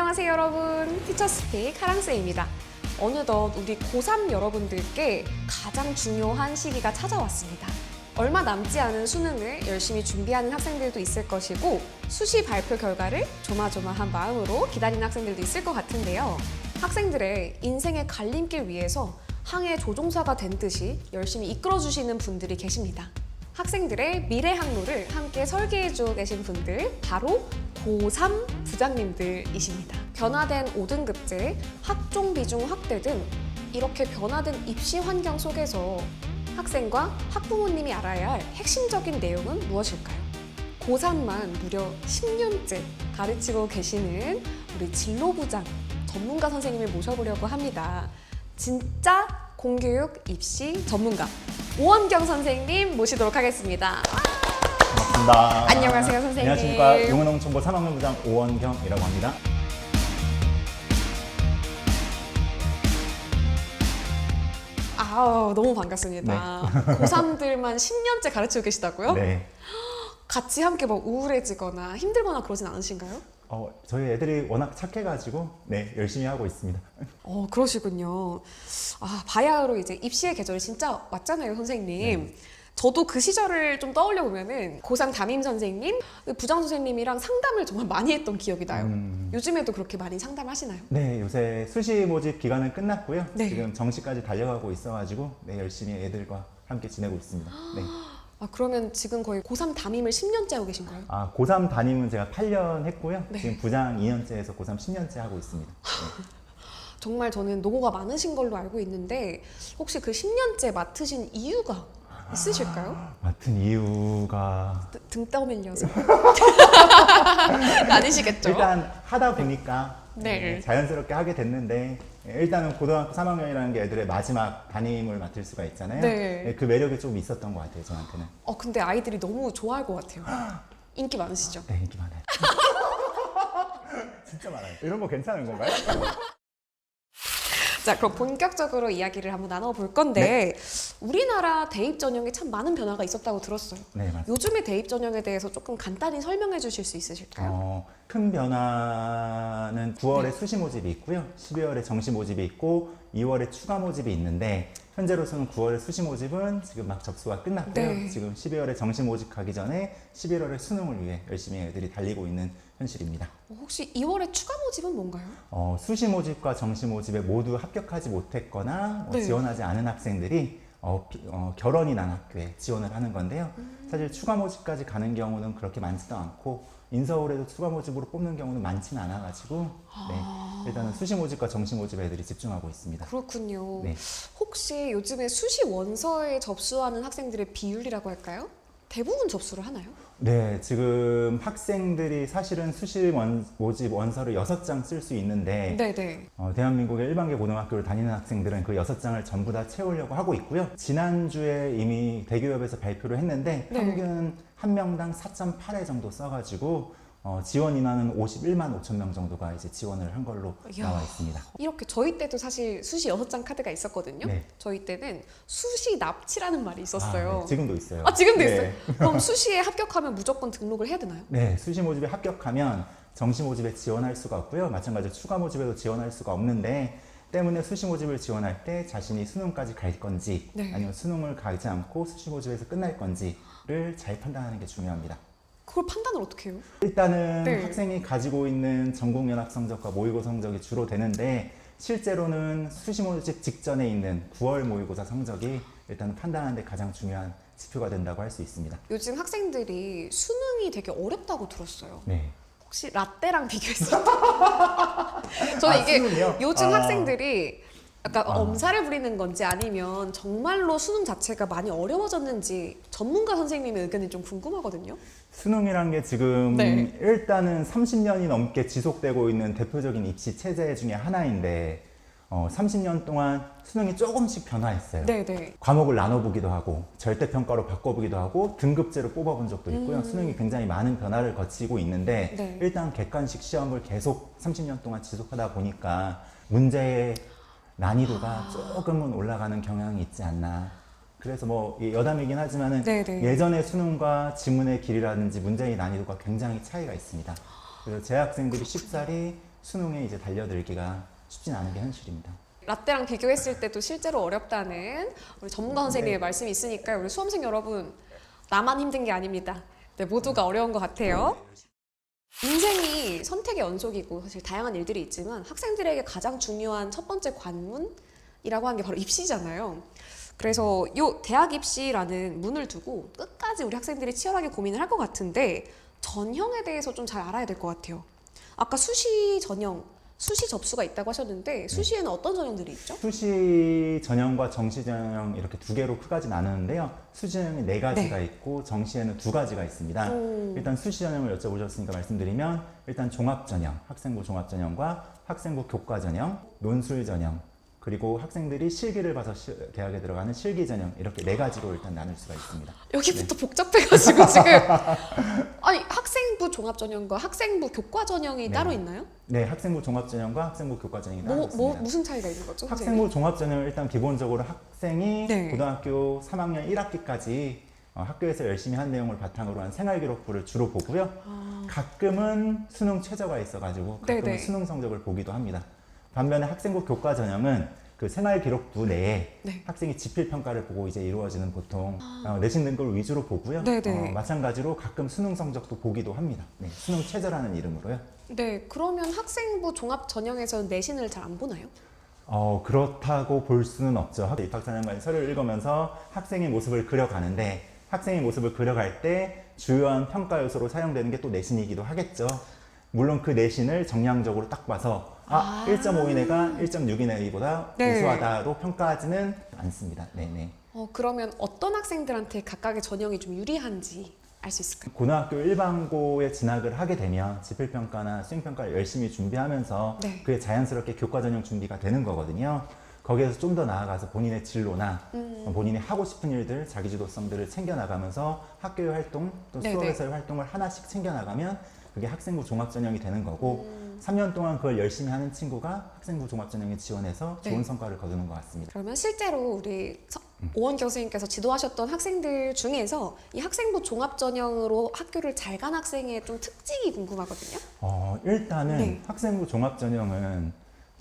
안녕하세요 여러분. 티처스픽 하랑쌤입니다. 어느덧 우리 고3 여러분들께 가장 중요한 시기가 찾아왔습니다. 얼마 남지 않은 수능을 열심히 준비하는 학생들도 있을 것이고 수시 발표 결과를 조마조마한 마음으로 기다리는 학생들도 있을 것 같은데요. 학생들의 인생의 갈림길 위에서 항해 조종사가 된 듯이 열심히 이끌어주시는 분들이 계십니다. 학생들의 미래 항로를 함께 설계해주고 계신 분들 바로 고3 부장님들이십니다. 변화된 5등급제, 학종 비중 확대 등 이렇게 변화된 입시 환경 속에서 학생과 학부모님이 알아야 할 핵심적인 내용은 무엇일까요? 고3만 무려 10년째 가르치고 계시는 우리 진로부장 전문가 선생님을 모셔보려고 합니다. 진짜 공교육 입시 전문가 오원경 선생님 모시도록 하겠습니다. 반갑습니다. 안녕하세요, 선생님. 안녕하십니까. 용은홍천보 3학년 부장 오원경이라고 합니다. 아 너무 반갑습니다. 고3들만 10년째 가르치고 계시다고요? 네. 같이 함께 뭐 우울해지거나 힘들거나 그러진 않으신가요? 어, 저희 애들이 워낙 착해가지고 네 열심히 하고 있습니다. 어 그러시군요. 아 바야흐로 이제 입시의 계절이 진짜 왔잖아요, 선생님. 네. 저도 그 시절을 좀 떠올려 보면은 고3 담임 선생님, 부장 선생님이랑 상담을 정말 많이 했던 기억이 나요. 음, 요즘에도 그렇게 많이 상담하시나요? 네 요새 수시 모집 기간은 끝났고요. 네. 지금 정시까지 달려가고 있어가지고 네 열심히 애들과 함께 지내고 있습니다. 네. 아 그러면 지금 거의 고3 담임을 10년째 하고 계신 거예요? 아 고3 담임은 제가 8년 했고요. 네. 지금 부장 2년째에서 고3 10년째 하고 있습니다. 네. 정말 저는 노고가 많으신 걸로 알고 있는데 혹시 그 10년째 맡으신 이유가 있으실까요? 맡은 이유가 드- 등 떠밀려서 아니시겠죠? 일단 하다 보니까 네. 네, 자연스럽게 하게 됐는데 예, 일단은 고등학교 3학년이라는 게 애들의 마지막 담임을 맡을 수가 있잖아요. 네. 예, 그 매력이 좀 있었던 것 같아요, 저한테는. 어 근데 아이들이 너무 좋아할 것 같아요. 인기 많으시죠? 네, 인기 많아요. 진짜 많아요. 이런 거 괜찮은 건가요? 자 그럼 본격적으로 이야기를 한번 나눠볼 건데 우리나라 대입 전형에 참 많은 변화가 있었다고 들었어요. 네, 맞습니다. 요즘의 대입 전형에 대해서 조금 간단히 설명해 주실 수 있으실까요? 어, 큰 변화 는 9월에 네. 수시 모집이 있고요. 12월에 정시 모집이 있고 2월에 추가 모집이 있는데 현재로서는 9월에 수시 모집은 지금 막 접수가 끝났고요. 네. 지금 12월에 정시 모집 가기 전에 11월에 수능을 위해 열심히 애들이 달리고 있는 현실입니다. 어, 혹시 2월에 추가 모집은 뭔가요? 어, 수시 모집과 정시 모집에 모두 합격하지 못했거나 뭐 네. 지원하지 않은 학생들이 어, 비- 어, 결혼이 난 학교에 지원을 하는 건데요. 음. 사실 추가 모집까지 가는 경우는 그렇게 많지도 않고 인서울에도 추가 모집으로 뽑는 경우는 많지는 않아가지고 네, 일단은 수시 모집과 정시 모집 애들이 집중하고 있습니다. 그렇군요. 네. 혹시 요즘에 수시 원서에 접수하는 학생들의 비율이라고 할까요? 대부분 접수를 하나요? 네, 지금 학생들이 사실은 수시 원, 모집 원서를 여섯 장 쓸 수 있는데 네네. 어, 대한민국의 일반계 고등학교를 다니는 학생들은 그 여섯 장을 전부 다 채우려고 하고 있고요. 지난주에 이미 대기업에서 발표를 했는데 네. 평균 한 명당 4.8회 정도 써가지고 어, 지원 인원은 51만 5천 명 정도가 이제 지원을 한 걸로 이야. 나와 있습니다. 이렇게 저희 때도 사실 수시 여섯 장 카드가 있었거든요. 네. 저희 때는 수시 납치라는 말이 있었어요. 아, 네, 지금도 있어요. 아, 지금도 네. 있어요? 그럼 수시에 합격하면 무조건 등록을 해야 되나요? 네, 수시 모집에 합격하면 정시 모집에 지원할 수가 없고요. 마찬가지로 추가 모집에도 지원할 수가 없는데 때문에 수시 모집을 지원할 때 자신이 수능까지 갈 건지 네. 아니면 수능을 가지 않고 수시 모집에서 끝날 건지를 잘 판단하는 게 중요합니다. 그걸 판단을 어떻게 해요? 일단은 네. 학생이 가지고 있는 전국 연합 성적과 모의고 성적이 주로 되는데 실제로는 수시 모집 직전에 있는 9월 모의고사 성적이 일단은 판단하는데 가장 중요한 지표가 된다고 할 수 있습니다. 요즘 학생들이 수능이 되게 어렵다고 들었어요. 네. 혹시 라떼랑 비교했을 때 저는 아, 이게 수능이요? 요즘 아. 학생들이 약간 아. 엄살을 부리는 건지 아니면 정말로 수능 자체가 많이 어려워졌는지 전문가 선생님의 의견이 좀 궁금하거든요. 수능이란 게 지금 네. 일단은 30년이 넘게 지속되고 있는 대표적인 입시 체제 중에 하나인데 어, 30년 동안 수능이 조금씩 변화했어요. 네네. 과목을 나눠보기도 하고 절대평가로 바꿔보기도 하고 등급제로 뽑아본 적도 있고요. 음. 수능이 굉장히 많은 변화를 거치고 있는데 네. 일단 객관식 시험을 계속 30년 동안 지속하다 보니까 문제의 난이도가 아. 조금은 올라가는 경향이 있지 않나. 그래서 뭐 여담이긴 하지만은 네네. 예전의 수능과 지문의 길이라든지 문제의 난이도가 굉장히 차이가 있습니다. 그래서 제 학생들이 쉽사리 수능에 이제 달려들기가 쉽진 않은 게 현실입니다. 라떼랑 비교했을 때도 실제로 어렵다는 우리 전문가 선생님의 네. 말씀이 있으니까요. 우리 수험생 여러분 나만 힘든 게 아닙니다. 네, 모두가 어려운 것 같아요. 인생이 선택의 연속이고 사실 다양한 일들이 있지만 학생들에게 가장 중요한 첫 번째 관문이라고 하는 게 바로 입시잖아요. 그래서 요 대학 입시라는 문을 두고 끝까지 우리 학생들이 치열하게 고민을 할 것 같은데 전형에 대해서 좀 잘 알아야 될 것 같아요. 아까 수시 전형, 수시 접수가 있다고 하셨는데 수시에는 어떤 전형들이 있죠? 수시 전형과 정시 전형 이렇게 두 개로 크가지 나누는데요. 수시 전형이 네 가지가 있고 정시에는 두 가지가 있습니다. 오. 일단 수시 전형을 여쭤보셨으니까 말씀드리면 일단 종합 전형, 학생부 종합 전형과 학생부 교과 전형, 논술 전형, 그리고 학생들이 실기를 봐서 시- 대학에 들어가는 실기 전형 이렇게 네 가지로 일단 나눌 수가 있습니다. 여기부터 복잡해가지고 지금 아니 학생부 종합 전형과 학생부 교과 전형이 네. 따로 있나요? 네, 학생부 종합 전형과 학생부 교과 전형이 따로 뭐, 있습니다. 뭐 무슨 차이가 있는 거죠? 선생님? 학생부 종합 전형은 일단 기본적으로 학생이 네. 고등학교 3학년 1학기까지 어, 학교에서 열심히 한 내용을 바탕으로 한 생활 기록부를 주로 보고요. 가끔은 수능 최저가 있어가지고 가끔은 아. 네네. 수능 성적을 보기도 합니다. 반면에 학생부 교과 전형은 그 생활 기록부 내에 네. 학생이 지필 평가를 보고 이제 이루어지는 보통 어, 내신 등급을 위주로 보고요. 아. 네네. 어, 마찬가지로 가끔 수능 성적도 보기도 합니다. 네, 수능 최저라는 이름으로요. 네, 그러면 학생부 종합 전형에서는 내신을 잘 안 보나요? 어, 그렇다고 볼 수는 없죠. 학- 입학사령관 서류를 읽으면서 학생의 모습을 그려가는데 학생의 모습을 그려갈 때 주요한 평가 요소로 사용되는 게 또 내신이기도 하겠죠. 물론 그 내신을 정량적으로 딱 봐서 아, 아. 1.5인 애가 1.6인 애보다 네. 우수하다로 평가하지는 않습니다. 네네. 어, 그러면 어떤 학생들한테 각각의 전형이 좀 유리한지 알 수 있을까요? 고등학교 일반고에 진학을 하게 되면 지필평가나 수행평가를 열심히 준비하면서 네. 그게 자연스럽게 교과 전형 준비가 되는 거거든요. 거기에서 좀 더 나아가서 본인의 진로나 음. 본인이 하고 싶은 일들, 자기주도성들을 챙겨나가면서 학교의 활동 또 네네. 수업에서의 활동을 하나씩 챙겨나가면 그게 학생부 종합전형이 되는 거고 음. 3년 동안 그걸 열심히 하는 친구가 학생부 종합전형에 지원해서 네. 좋은 성과를 거두는 것 같습니다. 그러면 실제로 우리 서- 음. 오원경 선생님께서 지도하셨던 학생들 중에서 이 학생부 종합 전형으로 학교를 잘 간 학생의 좀 특징이 궁금하거든요. 어, 일단은 네. 학생부 종합전형은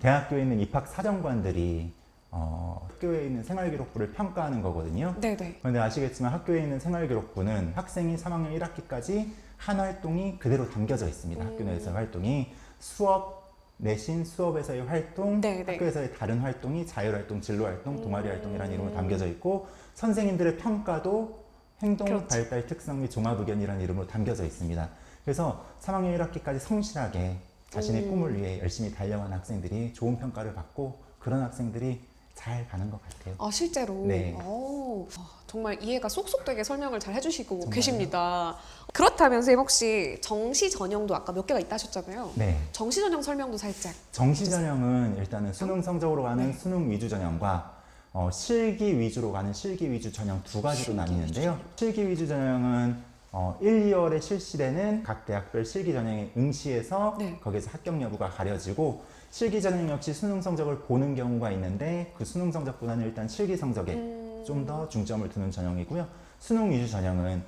대학교에 있는 입학 사정관들이 어, 학교에 있는 생활기록부를 평가하는 거거든요. 네네. 그런데 아시겠지만 학교에 있는 생활기록부는 학생이 3학년 1학기까지 한 활동이 그대로 담겨져 있습니다. 학교 음. 내에서의 활동이 수업, 내신 수업에서의 활동, 네, 네. 학교에서의 다른 활동이 자율활동, 진로활동, 동아리활동이라는 음. 이름으로 담겨져 있고 선생님들의 평가도 행동, 그렇죠. 발달, 특성 및 종합 의견이라는 이름으로 담겨져 있습니다. 그래서 3학년 1학기까지 성실하게 자신의 음. 꿈을 위해 열심히 달려간 학생들이 좋은 평가를 받고 그런 학생들이 잘 가는 것 같아요. 아 실제로. 네. 오, 아, 정말 이해가 쏙쏙되게 설명을 잘 해주시고 정말요? 계십니다. 그렇다면 선생님 혹시 정시 전형도 아까 몇 개가 있다 하셨잖아요. 네. 정시 전형 설명도 살짝. 정시 전형은 일단은 수능 성적으로 가는 네. 수능 위주 전형과 어, 실기 위주로 가는 실기 위주 전형 두 가지로 나뉘는데요. 실기 위주 전형은 어, 1, 2월에 실시되는 각 대학별 실기 전형에 응시해서 네. 거기에서 합격 여부가 가려지고 실기 전형 역시 수능 성적을 보는 경우가 있는데 그 수능 성적보다는 일단 실기 성적에 음, 좀더 중점을 두는 전형이고요. 수능 위주 전형은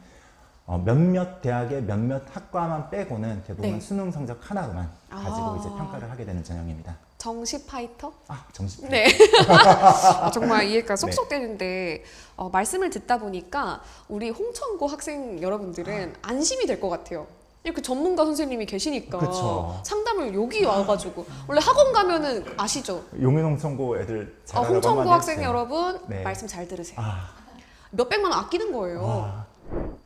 어, 몇몇 대학의 몇몇 학과만 빼고는 대부분 네. 수능 성적 하나로만 가지고 아. 이제 평가를 하게 되는 전형입니다. 정시 파이터? 아, 정시. 네. 아, 정말 이해가 네. 쏙쏙 되는데 어, 말씀을 듣다 보니까 우리 홍천고 학생 여러분들은 안심이 될 것 같아요. 이렇게 전문가 선생님이 계시니까 그쵸. 상담을 여기 와가지고 원래 학원 가면은 아시죠? 용인홍천고 애들 아, 잘하라고 홍천고 한마디 학생 해주세요. 여러분 네. 말씀 잘 들으세요. 아, 몇 백만 원 아끼는 거예요. 와, 음,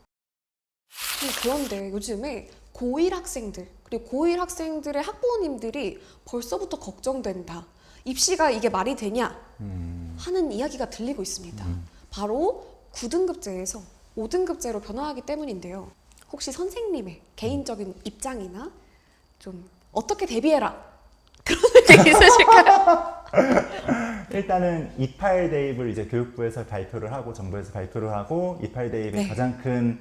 그런데 요즘에 고1 학생들 그리고 고1 학생들의 학부모님들이 벌써부터 걱정된다. 입시가 이게 말이 되냐 음, 하는 이야기가 들리고 있습니다. 음. 바로 9등급제에서 5등급제로 변화하기 때문인데요. 혹시 선생님의 개인적인 입장이나 좀 어떻게 대비해라 그런 게 있으실까요? 일단은 28 대입을 이제 교육부에서 발표를 하고 정부에서 발표를 하고 28 대입의 네. 가장 큰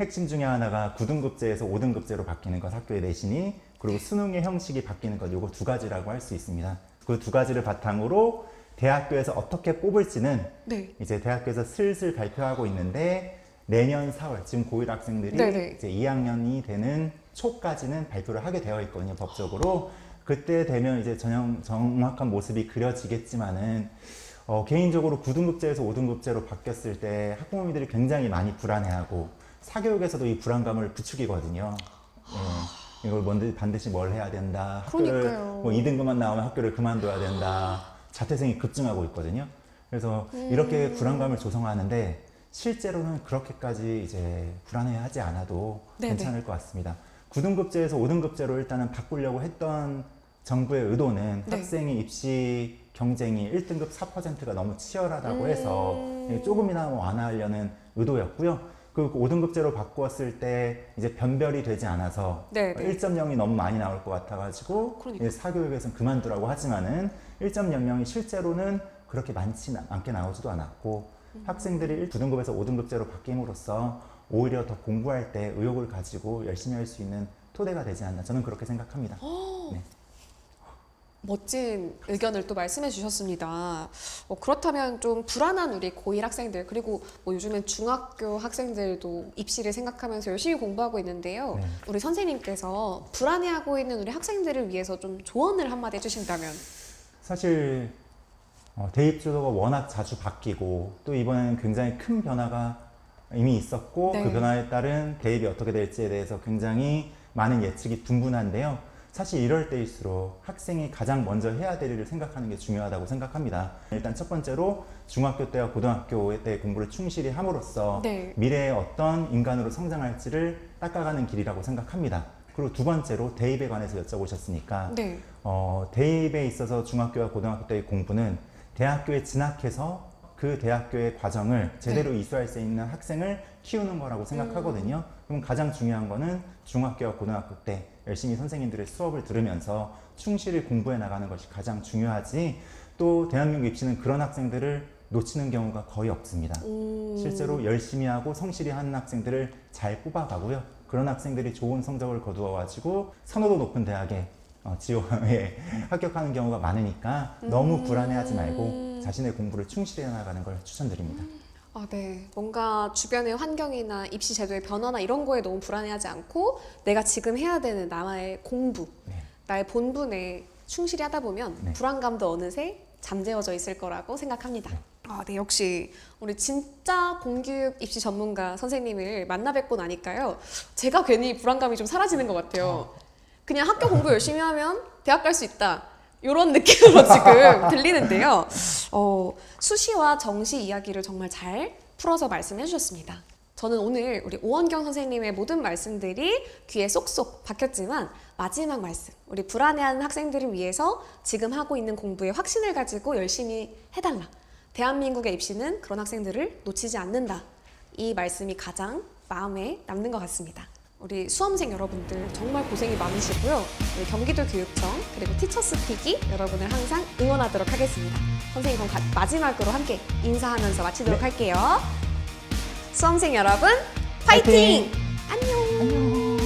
핵심 중에 하나가 9등급제에서 5등급제로 바뀌는 것, 학교의 내신이 그리고 수능의 형식이 바뀌는 것, 요거 두 가지라고 할 수 있습니다. 그 두 가지를 바탕으로 대학교에서 어떻게 뽑을지는 네. 이제 대학교에서 슬슬 발표하고 있는데 내년 4월 지금 고1 학생들이 네네. 이제 2학년이 되는 초까지는 발표를 하게 되어 있거든요 법적으로 그때 되면 이제 전형 정확한 모습이 그려지겠지만은 어, 개인적으로 9등급제에서 5등급제로 바뀌었을 때 학부모님들이 굉장히 많이 불안해하고 사교육에서도 이 불안감을 부추기거든요. 예, 이걸 뭔지 반드시 뭘 해야 된다. 학교를 그러니까요. 뭐 2등급만 나오면 학교를 그만둬야 된다. 자퇴생이 급증하고 있거든요. 그래서 음. 이렇게 불안감을 조성하는데 실제로는 그렇게까지 이제 불안해하지 않아도 네네. 괜찮을 것 같습니다. 9등급제에서 5등급제로 일단은 바꾸려고 했던 정부의 의도는 네. 학생의 입시 경쟁이 1등급 4%가 너무 치열하다고 해서 음. 조금이나마 완화하려는 의도였고요. 그 5등급제로 바꾸었을 때 이제 변별이 되지 않아서 네, 네. 1.0이 너무 많이 나올 것 같아가지고 그러니까. 이제 사교육에서는 그만두라고 하지만은 1.00이 실제로는 그렇게 많지 않게 나오지도 않았고 음. 학생들이 9등급에서 5등급제로 바뀜으로써 오히려 더 공부할 때 의욕을 가지고 열심히 할 수 있는 토대가 되지 않나 저는 그렇게 생각합니다. 네. 멋진 의견을 또 말씀해 주셨습니다. 어, 그렇다면 좀 불안한 우리 고1 학생들 그리고 뭐 요즘엔 중학교 학생들도 입시를 생각하면서 열심히 공부하고 있는데요. 네. 우리 선생님께서 불안해하고 있는 우리 학생들을 위해서 좀 조언을 한마디 해주신다면 사실 어, 대입 제도가 워낙 자주 바뀌고 또 이번에는 굉장히 큰 변화가 이미 있었고 네. 그 변화에 따른 대입이 어떻게 될지에 대해서 굉장히 많은 예측이 분분한데요. 사실 이럴 때일수록 학생이 가장 먼저 해야 될 일을 생각하는 게 중요하다고 생각합니다. 일단 첫 번째로 중학교 때와 고등학교 때 공부를 충실히 함으로써 네. 미래에 어떤 인간으로 성장할지를 닦아가는 길이라고 생각합니다. 그리고 두 번째로 대입에 관해서 여쭤보셨으니까 네. 어, 대입에 있어서 중학교와 고등학교 때의 공부는 대학교에 진학해서 그 대학교의 과정을 제대로 이수할 수 있는 학생을 키우는 거라고 생각하거든요. 그럼 가장 중요한 거는 중학교와 고등학교 때 열심히 선생님들의 수업을 들으면서 충실히 공부해 나가는 것이 가장 중요하지 또 대한민국 입시는 그런 학생들을 놓치는 경우가 거의 없습니다. 음, 실제로 열심히 하고 성실히 하는 학생들을 잘 뽑아가고요. 그런 학생들이 좋은 성적을 거두어가지고 선호도 높은 대학에 어, 지원에 합격하는 경우가 많으니까 너무 불안해하지 말고 자신의 공부를 충실히 해나가는 걸 추천드립니다. 아, 네. 뭔가 주변의 환경이나 입시 제도의 변화나 이런 거에 너무 불안해하지 않고 내가 지금 해야 되는 나의 공부, 네. 나의 본분에 충실히 하다 보면 네. 불안감도 어느새 잠재워져 있을 거라고 생각합니다. 아, 네. 역시 우리 진짜 공교육 입시 전문가 선생님을 만나 뵙고 나니까요. 제가 괜히 불안감이 좀 사라지는 것 같아요. 그냥 학교 공부 열심히 하면 대학 갈 수 있다. 이런 느낌으로 지금 들리는데요. 어, 수시와 정시 이야기를 정말 잘 풀어서 말씀해 주셨습니다. 저는 오늘 우리 오원경 선생님의 모든 말씀들이 귀에 쏙쏙 박혔지만 마지막 말씀, 우리 불안해하는 학생들을 위해서 지금 하고 있는 공부에 확신을 가지고 열심히 해달라. 대한민국의 입시는 그런 학생들을 놓치지 않는다. 이 말씀이 가장 마음에 남는 것 같습니다. 우리 수험생 여러분들 정말 고생이 많으시고요. 우리 경기도 교육청 그리고 티처스 피기 여러분을 항상 응원하도록 하겠습니다. 선생님 그럼 가- 마지막으로 함께 인사하면서 마치도록 할게요. 수험생 여러분 파이팅! 파이팅! 안녕. 좋은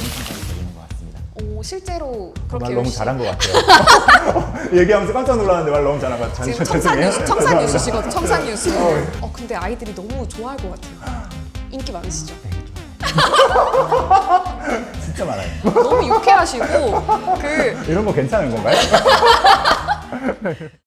생각이 들리는 것 같습니다. 오 실제로 그렇게 말 너무 열심히- 잘한 것 같아요. 얘기하면서 깜짝 놀랐는데 말 너무 잘한 것 같아요. 지금 청산 죄송해요. 뉴스, 청산 뉴스시거든, 청산 뉴스. 어. 어, 근데 아이들이 너무 좋아할 것 같아요. 인기 많으시죠? 진짜 많아요. 너무 유쾌하시고 그 이런 거 괜찮은 건가요?